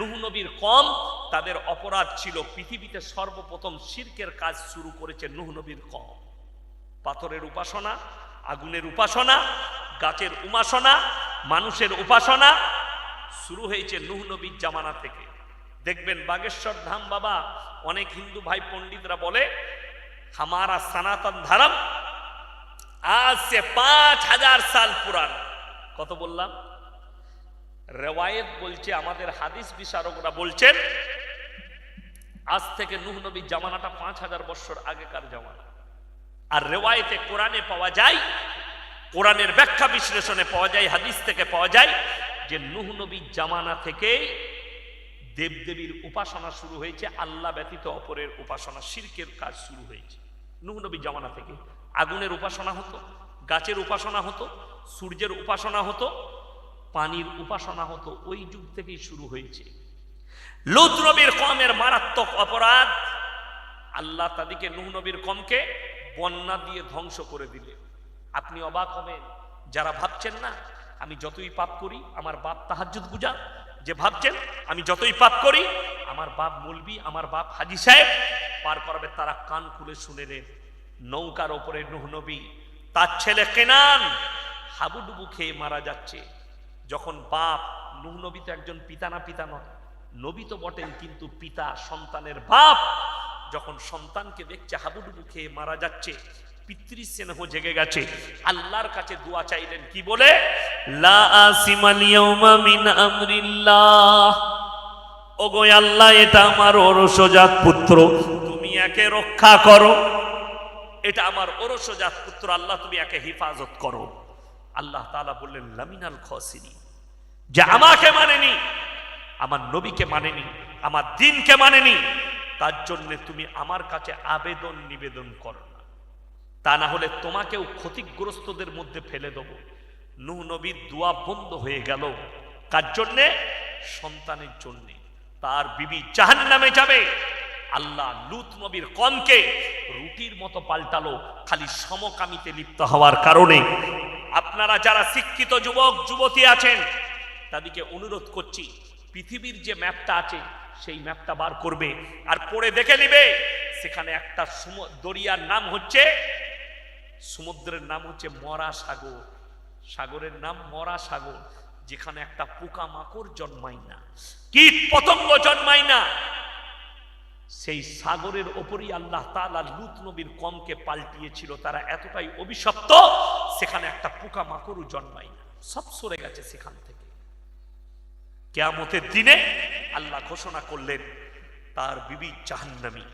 নুহ নবীর কম, তাদের অপরাধ ছিল পৃথিবীতে সর্বপ্রথম শিরকের কাজ শুরু করেছে নুহ নবীর কম। পাথরের উপাসনা, আগুনের উপাসনা, গাছের উপাসনা, মানুষের উপাসনা শুরু হয়েছে নুহ নবীর জামানা থেকে। দেখবেন বাগেশ্বর ধাম বাবা, অনেক হিন্দু ভাই পণ্ডিতরা বলে, হামারা সনাতন ধর্ম আজ সে পাঁচ হাজার সাল পুরান কত বললাম? রেওয়ায়েত বলছে, আমাদের হাদিস বিশারকরা বলছেন, আজ থেকে নুহ নবীর জামানাটা পাঁচ হাজার বছর আগেকার জামানা। আর রেওয়ায়েতে কোরআনে পাওয়া যায়, কোরআনের ব্যাখ্যা বিশ্লেষণে পাওয়া যায়, হাদিস থেকে পাওয়া যায়, যে নুহ নবীর জামানা থেকেই দেবদেবীর উপাসনা শুরু হয়েছে, আল্লাহ ব্যতীত অপরের উপাসনা, শিরকের কাজ শুরু হয়েছে। নুহ নবীর জামানা থেকে আগুনের উপাসনা হতো, গাছের উপাসনা হতো, সূর্যের উপাসনা হতো পানির উপাসনা হতো, ওই যুগ থেকেই শুরু হয়েছে। লুত নবীর কমের মারাত্মক অপরাধ, আল্লাহ তাদেরকে নুহ নবীর কমকে বন্যা দিয়ে ধ্বংস করে দিলে। আপনি অবাক হবেন, যারা ভাবছেন না, আমি যতই পাপ করি, আমার বাপ তাহাজ্জুদ গুজা যে ভাবছেন, আমি যতই পাপ করি, আমার বাপ মলবি, আমার বাপ হাজি সাহেব, পার করবে তারা কান খুলে শুনে নেন। নৌকার ওপরে নুহ নবী, তার ছেলে কেনান হাবুডুবু খেয়ে মারা যাচ্ছে। যখন বাপ নুহ নবী তো একজন পিতা না পিতা নয়, নবী তো বটেন কিন্তু পিতা সন্তানের বাপ। যখন সন্তানকে দেখছে, হাবুডুবু খেয়ে মারা যাচ্ছে পিতৃ স্নেহ জেগে গেছে, আল্লাহর কাছে চাইলেন বলে? আল্লাহ, এটা আমার পুত্র, তুমি একে রক্ষা করো। এটা আমার ওরসজাত পুত্র, আল্লাহ তুমি একে হেফাজত করো। আল্লাহ তালা বললেন, লামিনাল খসিনি যে আমাকে মানেনি, আমার নবীকে মানেনি, আমার দিনকে মানেনি, তার জন্য তুমি আমার কাছে আবেদন নিবেদন করো না। তা না হলে তোমাকেও ক্ষতিগ্রস্তদের মধ্যে ফেলে দেবো। নূহ নবীর দোয়া বন্ধ হয়ে গেল। কার জন্যে? সন্তানের জন্যে। তার বিবি জাহান নামে যাবে। আল্লাহ লুত নবীর কমকে রুটির মতো পাল্টালো, খালি সমকামিতে লিপ্ত হওয়ার কারণে। আপনারা যারা শিক্ষিত যুবক, যুবতী আছেন, তাদেরকে অনুরোধ করছি, পৃথিবীর যে ম্যাপটা আছে, সেই ম্যাপটা বার করবে। আর পড়ে দেখে নেবে, সেখানে একটা দরিয়ার নাম হচ্ছে, সমুদ্রের নাম হচ্ছে মরা সাগর সাগরের নাম মরা সাগর যেখানে একটা পোকা মাকড় জন্মায় না। কীট পতঙ্গ জন্মায় না। সেই সাগরের ওপরই আল্লাহ তালা লুত নবীর কমকে পাল্টিয়েছিল, তারা এতটাই অভিশপ্ত, সেখানে একটা পোকা মাকড়ও জন্মায় না। সব সরে গেছে সেখান থেকে। কেয়ামতের দিনে আল্লাহ ঘোষণা করলেন, তার বিবি জাহান্নামী।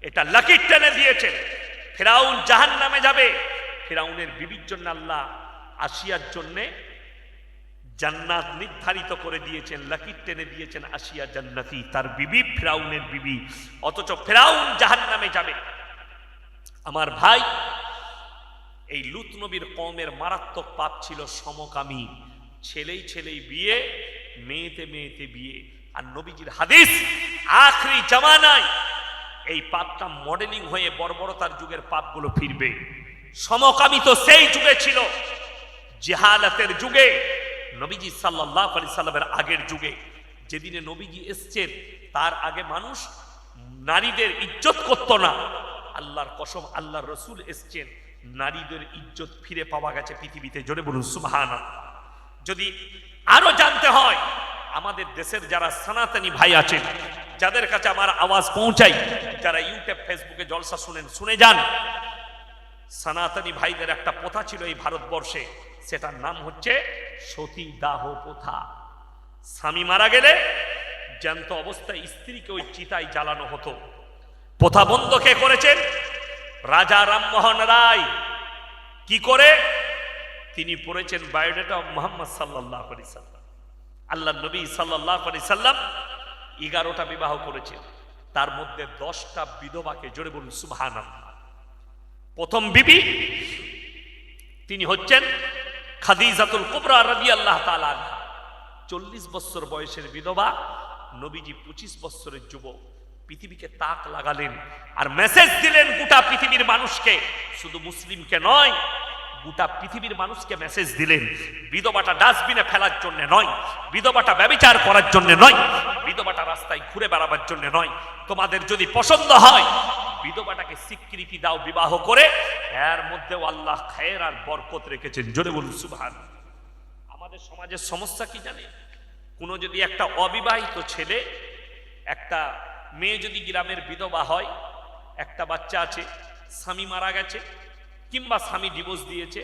এটা লাকি টেনে দিয়েছেন ফেরাউন জাহান নামে যাবে। ফেরাউনের বিবির জন্য আল্লাহ আসিয়ার জন্যে জান্নাত নির্ধারিত করে দিয়েছেন লাকির টেনে দিয়েছেন আসিয়া জান্নাতি, তার বিবি ফেরাউনের বিবি, অথচ ফেরাউন জাহান নামে যাবে। আমার ভাই, এই লুত নবীর কমের মারাত্মক পাপ ছিল সমকামী, ছেলেই ছেলেই বিয়ে, মেয়েতে মেয়েতে বিয়ে। আর নবীজির হাদিস, আখরি জামানায় এই পাপটা মডেলিং হয়ে বর্বরতার যুগের পাপগুলো ফিরবে। সমকামী তো সেই যুগে ছিল, জেহালাতের যুগে। নবীজি সাল্লাহ আলি সাল্লামের আগের যুগে, যেদিনে নবীজি এসছেন, তার আগে মানুষ নারীদের ইজ্জত করত না। আল্লাহর কসম, আল্লাহর রসুল এসছেন, নারীদের ইজ্জত ফিরে পাওয়া গেছে পৃথিবীতে। জোরে বলুন সুবহানা যদি আরও জানতে হয়, আমাদের দেশের যারা সনাতনী ভাই আছেন, যাদের কাছে আমার আওয়াজ পৌঁছাই যারা ইউটিউব, ফেসবুকে জলসা শুনেন, শুনে যান। সনাতনী ভাইদের একটা প্রথা ছিল এই ভারতবর্ষে সেটার নাম হচ্ছে সতী দাহ প্রথা। স্বামী মারা গেলে জ্যান্ত অবস্থায় স্ত্রীকে ওই চিতায় জ্বালানো হতো। প্রথা বন্ধ কে করেছেন রাজা রামমোহন রায় কি করে? তিনি পড়েছেন বায়োডেটা মোহাম্মদ সাল্লাহ সাল্লাম। আল্লাহ নবী সাল্লাহ সাল্লাম এগারোটা বিবাহ করেছেন। তার মধ্যে দশটা বিধবাকে জোরে বলুন সুবহান প্রথম বিবি, তিনি হচ্ছেন খাদিজাতুল কুবরা রবি আল্লাহ তালা চল্লিশ বছর বয়সের বিধবা, নবীজি পঁচিশ বছরের যুবক। পৃথিবীকে তাক লাগালেন আর মেসেজ দিলেন গোটা পৃথিবীর মানুষকে। শুধু মুসলিমকে নয় গোটা পৃথিবীর মানুষকে মেসেজ দিলেন, বিধবাটা ডাস্টবিনে ফেলার জন্য নয়, বিধবাটা ব্যবচার করার জন্য নয়, বিধবাটা রাস্তায় ঘুরে বেড়াবার জন্য নয়, তোমাদের যদি পছন্দ হয়, বিধবাটাকে স্বীকৃতি দাও বিবাহ করে, এর মধ্যেও আল্লাহ খায়ের আর বরকত রেখেছেন। জোরে বলুন, সুবহান। আমাদের সমাজের সমস্যা কি জানে কোনো যদি একটা অবিবাহিত ছেলে, একটা মেয়ে যদি গ্রামের বিধবা হয়, একটা বাচ্চা আছে, স্বামী মারা গেছে কিংবা স্বামী ডিভোর্স দিয়েছে,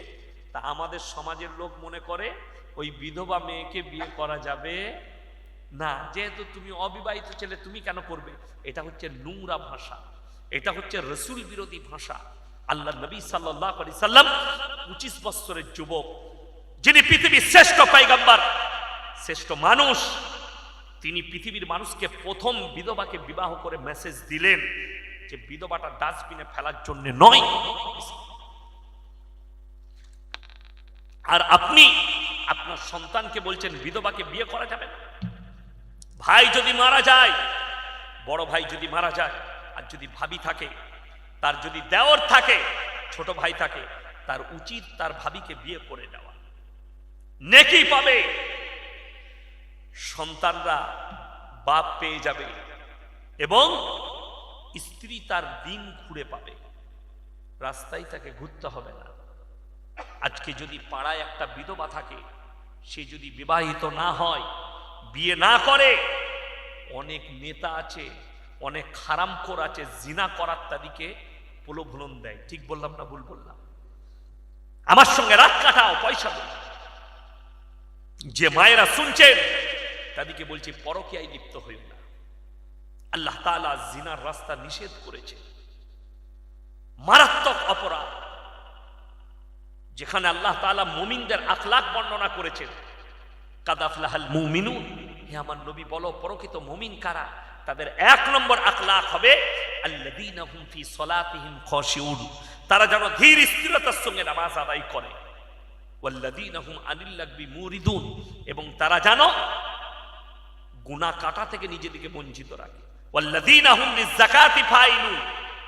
তা আমাদের সমাজের লোক মনে করে, ওই বিধবা মেয়েকে বিয়ে করা যাবে না। যেহেতু তুমি অবিবাহিত ছেলে, তুমি কেন করবে? এটা হচ্ছে নোংরা ভাষা। এটা হচ্ছে রসুল বিরোধী ভাষা। আল্লাহ নবী সাল্লাহ আলি সাল্লাম পঁচিশ বৎসরের যুবক, যিনি পৃথিবীর শ্রেষ্ঠ পাইগাম্বার শ্রেষ্ঠ মানুষ, তিনি পৃথিবীর মানুষকে প্রথম বিধবাকে বিবাহ করে মেসেজ দিলেন যে বিধবাটা ডাস্টবিনে ফেলার জন্য নয়। আর আপনি আপনার সন্তানকে বলছেন, বিধবাকে বিয়ে করা যাবে না। ভাই যদি মারা যায়, বড় ভাই যদি মারা যায়, আর যদি ভাবি থাকে, তার যদি দেওর থাকে, ছোট ভাই থাকে, তার উচিত তার ভাবিকে বিয়ে করে দেওয়া নেকি পাবে। সন্তানরা বাপ পেয়ে যাবে এবং স্ত্রী তার দিন ঘুরে পাবে। রাস্তায় তাকে ঘুরতে হবে না। আজকে যদি পাড়ায় একটা বিধবা থাকে, সে যদি বিবাহিত না হয়, বিয়ে না করে, অনেক নেতা আছে, অনেক খারামখোর আছে, জিনা করার তাদিকে প্রলোভন দেয়। ঠিক বললাম না ভুল বললাম? আমার সঙ্গে রাত কাটাও, পয়সা দাও যে মায়েরা শুনছেন, তাদেরকে বলছি, পরকিয়ায় লিপ্ত হইও না। আল্লাহ তাআলা জিনার রাস্তা নিষেধ করেছে। মারাত্মক অপরাধ। যেখানে আল্লাহ তাআলা মুমিনদের আখলাক বর্ণনা করেছেন। কাদাফলাহাল মুমিনুন। হে আমার নবী, বলো, পরকিত মুমিন কারা? তাদের এক নম্বর আখলাক হবে তারা যেন ধীর স্থিরতার সঙ্গে নামাজ আদায় করে। এবং তারা জানো গুনাহ কাটা থেকে নিজেদেরকে বঞ্চিত রাখে।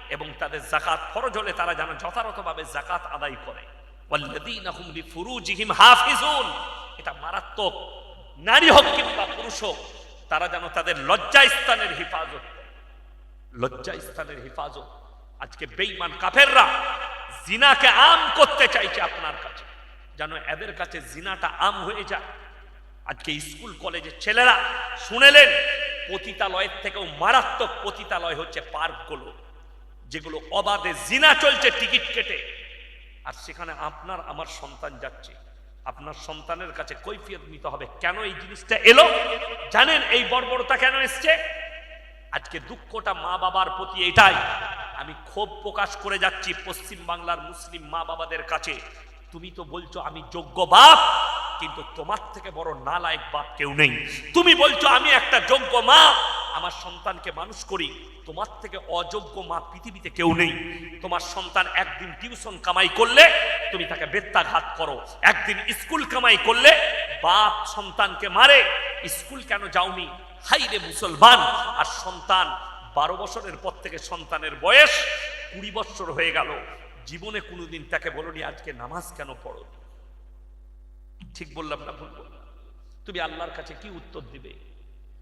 এবং তাদের জাকাত ফরজ হলে তারা যেন যথাযথভাবে জাকাত আদায় করে। হাফিজুন। এটা মারাত্মক। নারী হোক কিংবা পুরুষ হোক, তারা যেন তাদের লজ্জা স্থানের হেফাজত। লজ্জা স্থানের হেফাজত। আজকে বেঈমান কাফেররা জিনাকে আম করতে চাইছে আপনার কাছে, যেন এদের কাছে জিনাটা আম হয়ে যায়। আজকে স্কুল, কলেজের ছেলেরা, শুনেলেন, পতিতালয়ের থেকেও মারাত্মক পতিতালয় হচ্ছে পার্কগুলো, যেগুলো অবাধে জিনা চলছে টিকিট কেটে। আর সেখানে আপনার, আমার সন্তান যাচ্ছে। আপনার সন্তানের কাছে কৈফিয়ত নিতে হবে। কেন এই জিনিসটা এলো? জানেন এই বর্বরতা কেন এসছে? আজকে দুঃখটা মা বাবার প্রতি এটাই। আমি ক্ষোভ প্রকাশ করে যাচ্ছি পশ্চিম বাংলার মুসলিম মা বাবাদের কাছে। তুমি তো বলছো আমি যোগ্য বাপ, কিন্তু তোমার থেকে বড় নালায়ক বাপ কেউ নেই। তুমি বলছো আমি একটা যোগ্য মা, আমার সন্তানকে মানুষ করি, তোমার থেকে অযোগ্য মা পৃথিবীতে কেউ নেই। তোমার সন্তান একদিন টিউশন কামাই করলে তুমি তাকে বেত্যাঘাত করো, একদিন স্কুল কামাই করলে বাপ সন্তানকে মারে, স্কুল কেন যাওনি? হাই রে মুসলমান, আর সন্তান বারো বছরের পর থেকে সন্তানের বয়স কুড়ি বছর হয়ে গেল। জীবনে কোনোদিন তাকে বলনি, আজকে নামাজ কেন পড়ো? ঠিক বললাম না, ভুল বললাম। তুমি আল্লাহর কাছে কি উত্তর দিবে?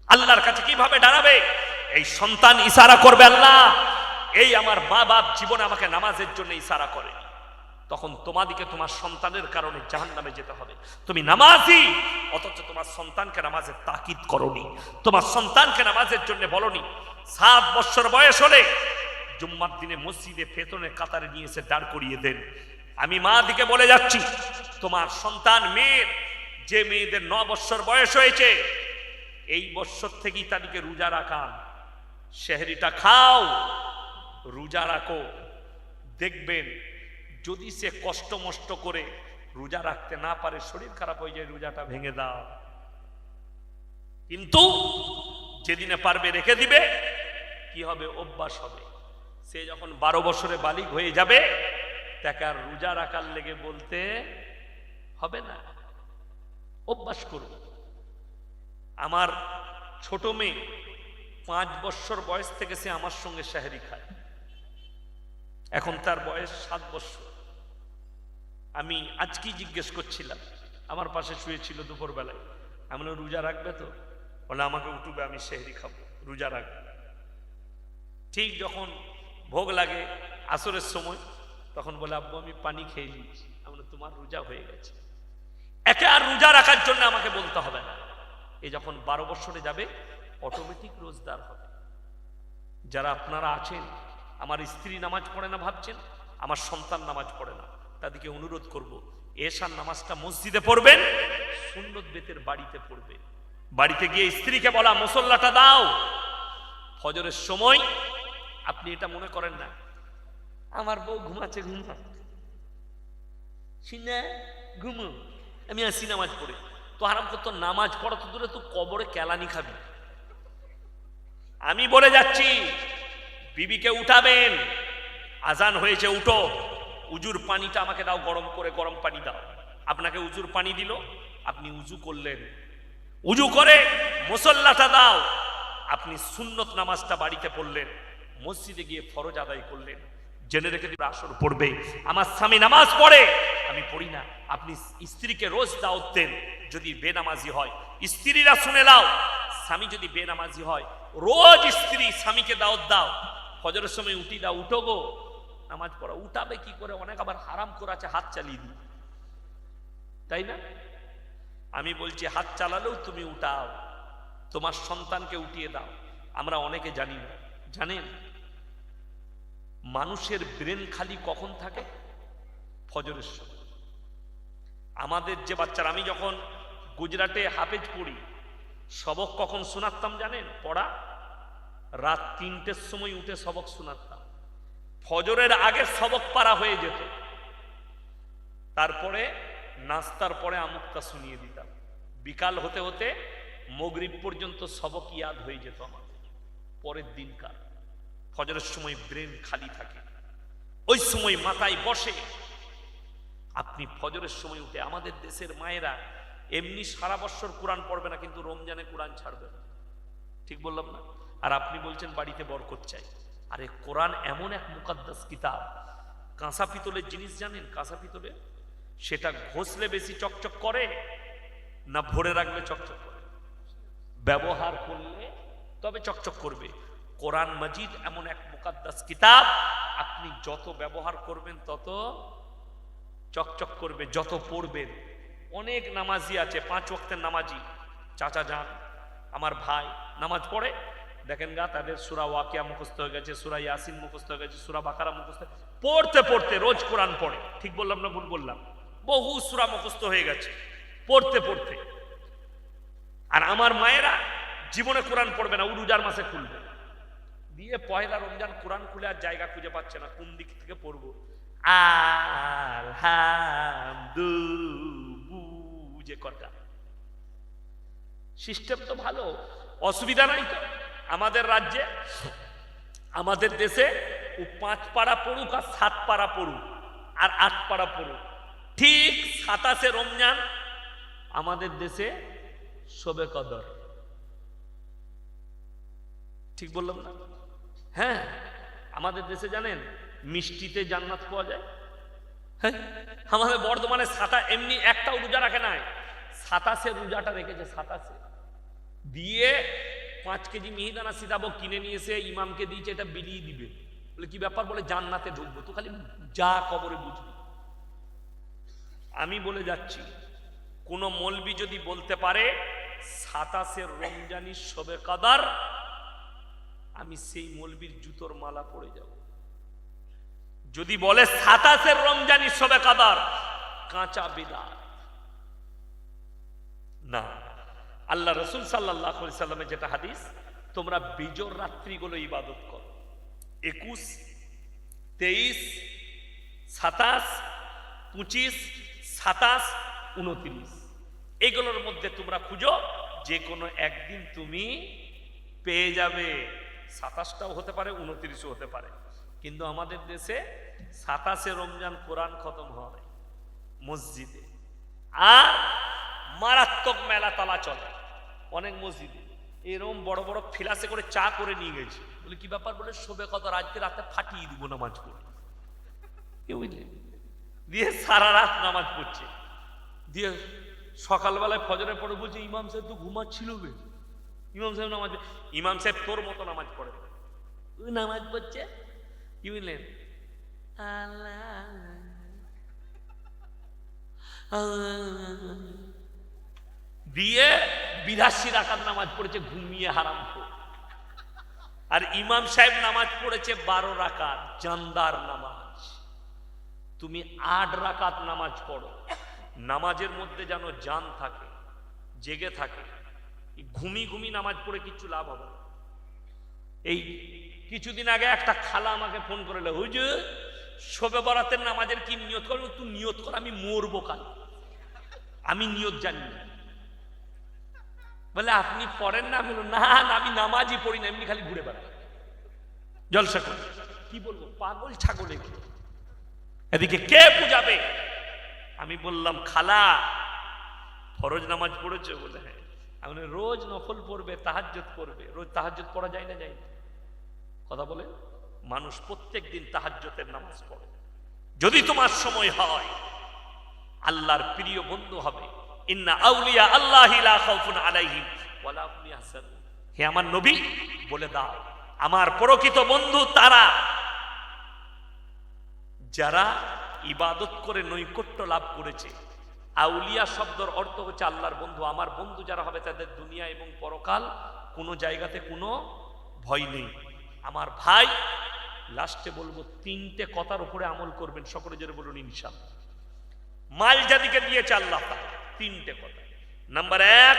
আল্লাহর কাছে কীভাবে দাঁড়াবে? এই সন্তান ইশারা করবে আল্লাহ। এই আমার মা বাপ জীবনে আমাকে নামাজের জন্য ইশারা করে। তখন তোমাদিকে তোমার সন্তানের কারণে জাহান নামে যেতে হবে। তুমি নামাজি, অথচ তোমার সন্তানকে নামাজের তাকিদ করনি। তোমার সন্তানকে নামাজের জন্য বলনি, সাত বছর বয়স হলে জুম্মার দিনে মসজিদে ফেতনে কাতারে নিয়ে এসে দাঁড় করিয়ে দেন। আমি মা দিকে বলে যাচ্ছি, তোমার সন্তান, মেয়ের, যে মেয়েদের ন বৎসর বয়স হয়েছে, এই বৎসর থেকেই তাদেরকে রোজা রাখান শেহরিটা খাও, রোজা রাখো। দেখবেন, যদি সে কষ্ট মষ্ট করে রোজা রাখতে না পারে, শরীর খারাপ হয়ে যায়, রোজাটা ভেঙে দাও। কিন্তু যেদিনে পারবে রেখে দিবে, কি হবে? অভ্যাস হবে। সে যখন বারো বছরে বালিক হয়ে যাবে, তাকে আর রোজা রাখার লেগে বলতে হবে না। অভ্যাস করুন। আমার ছোট মেয়ে পাঁচ বছর বয়স থেকে সে আমার সঙ্গে শাহেরি খায়। এখন তার বয়স সাত বছর। আমি আজকেই জিজ্ঞেস করছিলাম, আমার পাশে শুয়েছিল দুপুর বেলায় আমি রোজা রাখবে তো? বলে, আমাকে উঠবে, আমি শেহরি খাব। রোজা রাখবে। ঠিক যখন ভোগ লাগে আসরের সময়। তখন বলে, আব্বু, আমি পানি খেয়ে নিচ্ছি আমরা তোমার রোজা হয়ে গেছে। একে আর রোজা রাখার জন্য আমাকে বলতে হবে না। এ যখন বারো বছরে যাবে অটোমেটিক রোজদার হবে। যারা আপনারা আছেন, আমার স্ত্রী নামাজ পড়ে না ভাবছেন, আমার সন্তান নামাজ পড়ে না। তাদেরকে অনুরোধ করব এশার নামাজটা মসজিদে পড়বেন, সুন্নত বেতের বাড়িতে পড়বে বাড়িতে গিয়ে স্ত্রীকে বলা, মুসল্লাটা দাও। ফজরের সময় আপনি এটা মনে করেন না। আমার বউ ঘুমাচ্ছে, ঘুমা সিনা ঘুমো। আমি আসি নামাজ পড়ে। তো আরাম করতো নামাজ পড়া তো দূরে, তুই কবরে কেলানি খাবি। আমি বলে যাচ্ছি, বিবিকে উঠাবেন। আজান হয়েছে, উঠো। উজুর পানিটা আমাকে দাও, গরম করে গরম পানি দাও। আপনাকে উজুর পানি দিল, আপনি উজু করলেন। উজু করে মুসল্লাটা দাও। আপনি সুন্নত নামাজটা বাড়িতে পড়লেন। মসজিদে গিয়ে ফরজ আদায় করলেন। জেনে রেখে দিবে আসর পড়বে। আমার স্বামী নামাজ পড়ে। আমি পড়ি না। আপনি স্ত্রীকে রোজ দাওয়াত দেন যদি বেনামাজি হয়। স্ত্রীরা শুনে নাও, স্বামী যদি বেনামাজি হয়, রোজ স্ত্রী স্বামীকে দাওয়াত দাও। ফজরের সময় উঠি দাও, উঠো গো। নামাজ পড়া। উঠাবে কি করে? অনেক আবার হারাম করাছে হাত চালিয়ে দিই। তাই না? আমি বলছি, হাত চালালেও তুমি উঠাও। তোমার সন্তানকে উঠিয়ে দাও। আমরা অনেকে জানি না। জানেন? মানুষের ব্রেন খালি কখন থাকে? ফজরের সময়। আমাদের যে বাচ্চারা, আমি যখন গুজরাটে হাফেজ পড়ি, সবক কখন শোনাতাম জানেন? পড়া? রাত তিনটের সময় উঠে সবক শোনাতাম। ফজরের আগে সবক পারা হয়ে যেত। তারপরে নাস্তার পরে আমুকটা শুনিয়ে দিতাম। বিকাল হতে হতে মগরিব পর্যন্ত সবক ইয়াদ হয়ে যেত আমাদের। পরের দিনকার। ফজরের সময় ব্রেন খালি থাকে। ওই সময় মাথায় বসে। আপনি ফজরের সময় উঠে আমাদের দেশের মায়েরা এমনি সারা বছর কোরআন পড়বে না, কিন্তু রমজানে কোরআন ছাড়বে। না ঠিক বললাম না? আর আপনি বলছেন বাড়িতে বরকত চাই। আরে কোরআন এমন এক মুকাদ্দাস কিতাব। কাঁসা পিতলের জিনিস জানেন? কাঁসা পিতলে? সেটা ঘষলে বেশি চকচক করে না ভরে রাখলে চকচক করে? ব্যবহার করলে তবে চকচক করবে। কোরআন মজিদ এমন এক মুকাদ্দাস কিতাব, আপনি যত ব্যবহার করবেন তত চকচক করবে, যত পড়বেন। অনেক নামাজি আছে, পাঁচ ওয়াক্তের নামাজি। চাচা যান, আমার ভাই নামাজ পড়ে। দেখেন গা, তাদের সুরা ওয়াকিয়া মুখস্থ হয়ে গেছে, সুরা ইয়াসিন মুখস্থ হয়ে গেছে, সুরা বাকারা মুখস্থ পড়তে পড়তে রোজ কোরআন পড়ে। ঠিক বললাম না ভুল বললাম? বহু সুরা মুখস্থ হয়ে গেছে, পড়তে পড়তে। আর আমার মায়েরা জীবনে কোরআন পড়বে না উরুজার মাসে খুলবে। দিয়ে পয়লা রমজান কোরআন খুলে আর জায়গা খুঁজে পাচ্ছে না, কোন দিক থেকে পড়ব? আলহামদু কটা সিস্টেম তো ভালো, অসুবিধা নাই তো। আমাদের রাজ্যে, আমাদের দেশে ও পাঁচ পাড়া পড়ুক আর সাত পাড়া পড়ুক, আর আট পাড়া পড়ুক। ঠিক সাতাশে রমজান আমাদের দেশে শোবে কদর। ঠিক বললাম না? হ্যাঁ আমাদের দেশে জানেন মিষ্টিতে জান্নাত পাওয়া যায়? হ্যাঁ আমাদের বর্ধমানে সাতা এমনি একটাও রোজা রাখে নাই। সাতাশে রোজাটা রেখেছে সাতাশে দিয়ে পাঁচ কেজি মিহিদানা সিদাবো কিনে নিয়ে এসে ইমামকে দিয়েছে, এটা বিলিয়ে দিবে। বলে, কি ব্যাপার? বলে, জান্নাতে ঢুকবো। তো খালি যা কবরে বুঝবি। আমি বলে যাচ্ছি, কোন মলবি যদি বলতে পারে সাতাশের রমজানি শবে কাদার আমি সেই মলবির জুতোর মালা পরে যাব। যদি বলে সাতাশের রমজানি শবে কাদার কাঁচা বিদার না, আল্লাহ রসুল সাল্লাহ সাল্লামের যেটা হাদিস, তোমরা বিজোর রাত্রিগুলো ইবাদত করো। একুশ, তেইশ, সাতাশ, পঁচিশ, সাতাশ, উনত্রিশ। এগুলোর মধ্যে তোমরা খুঁজো যে কোনো একদিন তুমি পেয়ে যাবে। সাতাশটাও হতে পারে, উনত্রিশও হতে পারে। কিন্তু আমাদের দেশে সাতাশে রমজান কোরআন খতম হয় মসজিদে। আর মারাত্মক মেলা তালা চলে, অনেক মসজিদে। এরম বড় বড় ফিলাসে করে চা করে নিয়ে গেছে। বলে, কি ব্যাপার? বলে, শোবে কত, রাত্রে রাতে ফাটিয়ে দিব নামাজ পড়ে। কেউ দিয়ে সারা রাত নামাজ পড়ছে। দিয়ে সকালবেলায় ফজরে পড়ে বলছে, ইমাম সাহেব তো ঘুমাচ্ছিল বে। ইমাম সাহেব নামাজ ইমাম সাহেব তোর মতো নামাজ পড়ে। নামাজ পড়ছে? কি বুঝলেন। দিয়ে বিরাশি রাকাত নামাজ পড়েছে, ঘুমিয়ে হারাম। আর ইমাম সাহেব নামাজ পড়েছে বারো রাকাত, জানদার নামাজ। তুমি আট রাকাত নামাজ পড়ো। নামাজের মধ্যে যেন জান থাকে, জেগে থাকে। ঘুমি ঘুমি নামাজ পড়ে কিচ্ছু লাভ হবে এই কিছুদিন আগে একটা খালা আমাকে ফোন করে হুজুর, শোবে বরাতের নামাজের কি নিয়ত করব? তুই নিয়ত কর, আমি মরবো কাল। আমি নিয়ত জানি না। বলে, আপনি পড়েন না? আমি না না, আমি নামাজই পড়ি না, এমনি খালি ঘুরে বেড়াই। জলসা করি। কি বলব, পাগল ছাগলে কি এদিকে কে বুঝাবে? আমি বললাম, খালা, ফরজ নামাজ পড়েছে? বলে হ্যাঁ। আমি রোজ নফল পড়বে, তাহাজ্জুদ পড়বে। রোজ তাহাজ্জুদ পড়া যায় না যায় না? কথা বলে মানুষ প্রত্যেক দিন তাহাজ্জুদের নামাজ পড়ে। যদি তোমার সময় হয়, আল্লাহর প্রিয় বন্ধু হবে। ইন্না আউলিয়া আল্লাহি হে আমার নবী, বলে দাও, আমার প্রকৃত বন্ধু তারা। যারা ইবাদত করে নৈকট্য লাভ করেছে আউলিয়া শব্দর অর্থ হচ্ছে আল্লাহর বন্ধু। আমার বন্ধু যারা হবে তাদের দুনিয়া এবং পরকাল কোনো জায়গাতে কোনো ভয় নেই। আমার ভাই, লাস্টে বলব, তিনটে কথার উপরে আমল করবেন, সকলে জোরে বলুন ইনশাল্লাহ মাল যাদিকে দিয়েছে আল্লাহ তিনটে কথা। নাম্বার এক,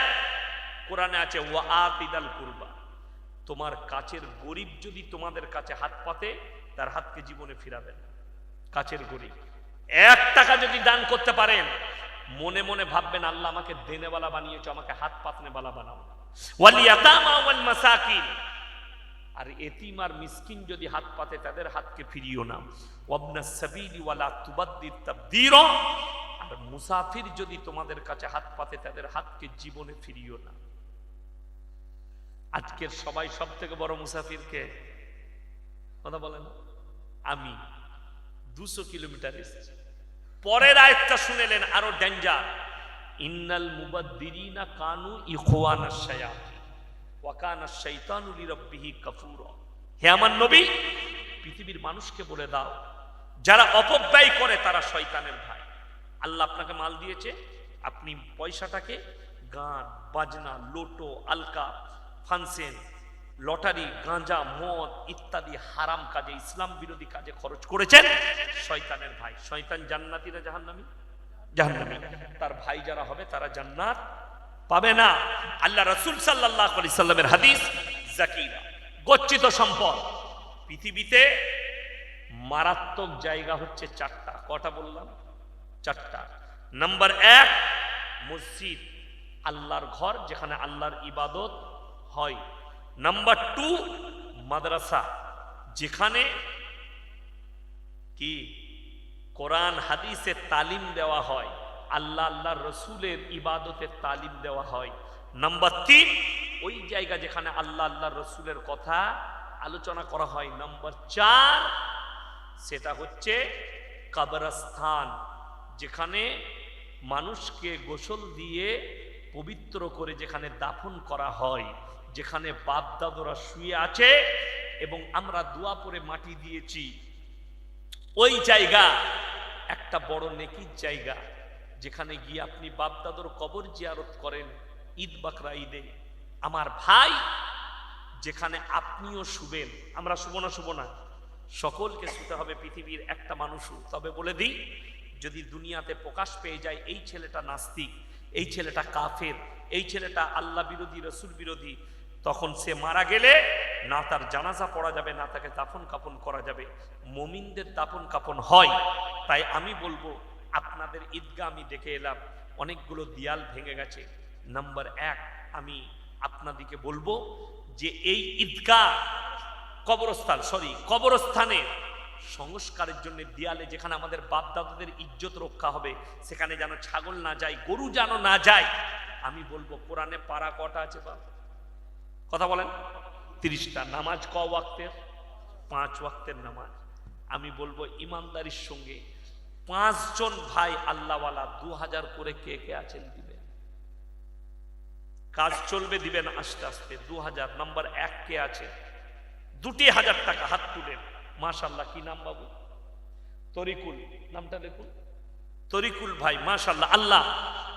কোরআনে আছে, ওয়া আতিদাল কুরবা। তোমার কাছের গরিব যদি তোমাদের কাছে হাত পাতে, তার হাতকে জীবনে ফিরাবেন কাছের গরিব। এক টাকা যদি দান করতে পারেন মনে মনে ভাববেন, আল্লাহ আমাকে দেনেওয়ালা বানিয়েছো, আমাকে হাত পাতনেওয়ালা বানাও। আর এতিম আর মিসকিন যদি হাত পাতে, তাদের হাতকে ফিরিও না। ওয়ালা আর মুসাফির যদি তোমাদের কাছে হাত পাতে, তাদের হাতকে জীবনে ফিরিও না। আজকের সবাই সব থেকে বড় মুসাফিরকে কথা বলেন। আমি দুশো কিলোমিটার এসেছি। পরের আয়টা শুনেলেন, আরও ডেঞ্জার ইন্নাল মুবাদ্দিরিনা কানু ইখওয়ানা শায়াতিন, ওয়া কানা শাইতানু লিরাব্বিহি কাফুরা। হে আমার নবী, পৃথিবীর মানুষকে বলে দাও, যারা অপব্যয় করে তারা শয়তানের ভাই। আল্লাহ আপনাকে মাল দিয়েছে, আপনি পয়সাটাকে গান, বাজনা, লোটো, আলকা, ফানসেন লটারি, গাঁজা, মদ ইত্যাদি হারাম কাজে, ইসলাম বিরোধী কাজে খরচ করেছেন শয়তানের ভাই। শয়তান জান্নাতিরা জাহান্নামী? জাহান্নামী। তার ভাই যারা হবে, তারা জান্নাত পাবে না। আল্লাহ রসুল সাল্লাহ আলি সাল্লামের হাদিস, জাকিরা। গচ্ছিত সম্পদ। পৃথিবীতে মারাত্মক জায়গা হচ্ছে চারটা। কটা বললাম? চারটা। নাম্বার এক, মসজিদ। আল্লাহর ঘর, যেখানে আল্লাহর ইবাদত হয়। নাম্বার টু মাদ্রাসা যেখানে কি? কোরআন হাদিসের তালিম দেওয়া হয়। আল্লাহ আল্লাহ রসুলের ইবাদতের তালিম দেওয়া হয়। নাম্বার তিন ওই জায়গা যেখানে আল্লাহ আল্লাহ রসুলের কথা আলোচনা করা হয়। নাম্বার চার, সেটা হচ্ছে কবরস্থান। যেখানে মানুষকে গোসল দিয়ে পবিত্র করে যেখানে দাফন করা হয়। যেখানে বাপ দাদরা শুয়ে আছে এবং আমরা দোয়া পরে মাটি দিয়েছি। ওই জায়গা একটা বড় নেকির জায়গা, যেখানে গিয়ে আপনি বাপদাদর কবর জিয়ারত করেন ঈদ বাকরা ঈদে। আমার ভাই, যেখানে আপনিও শুবেন, আমরা শুভ না শুভ না। সকলকে শুতে হবে পৃথিবীর একটা মানুষও। তবে বলে দিই, যদি দুনিয়াতে প্রকাশ পেয়ে যায় এই ছেলেটা নাস্তিক, এই ছেলেটা কাফের, এই ছেলেটা আল্লাহ বিরোধী, রসুল বিরোধী তখন সে মারা গেলে না তার জানাজা পড়া যাবে, না তাকে দাফন কাপন করা যাবে। মমিনদের দাফন কাপন হয়, তাই আমি বলব, আপনাদের ঈদগা আমি দেখে এলাম, অনেকগুলো দিয়াল ভেঙে গেছে। নাম্বার এক, আমি আপনাদিকে বলব যে এই ঈদগা কবরস্থান, সরি, কবরস্থানে সংস্কারের জন্য দেয়ালে যেখানে আমাদের বাপ দাদাদের ইজ্জত রক্ষা হবে, সেখানে যেন ছাগল না যায়, গরু যেন না যায়, আমি বলব, কোরআনে পাড়া কটা আছে বাপ? কথা বলেন। তিরিশটা নামাজ ক ওয়াক্তের? পাঁচ ওয়াক্তের নামাজ। আমি বলব ইমানদারির সঙ্গে পাঁচজন ভাই আল্লাহওয়ালা দু হাজার করে কে কে আছেন দিবেন। কাজ চলবে দিবেন আস্তে আস্তে। দু হাজার নাম্বার এক কে আছে? দুটি হাজার টাকা হাত তুলেন। মাশাল্লাহ কি নাম বাবু? তরিকুল, নামটা দেখুন তরিকুল ভাই মাশাল্লাহ আল্লাহ,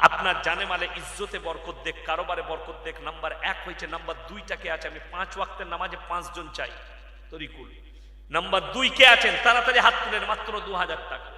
আপনার জানে মালে ইজ্জতে বরকত দেখ, কারোবারে বরকত দেখ, নাম্বার এক হয়েছে, নাম্বার দুইটাকে আছে, আমি পাঁচ ওয়াক্তের নামাজে পাঁচজন চাই, তরিকুল। নাম্বার দুই কে আছেন, তাড়াতাড়ি হাত তুলেন, মাত্র দু হাজার টাকা।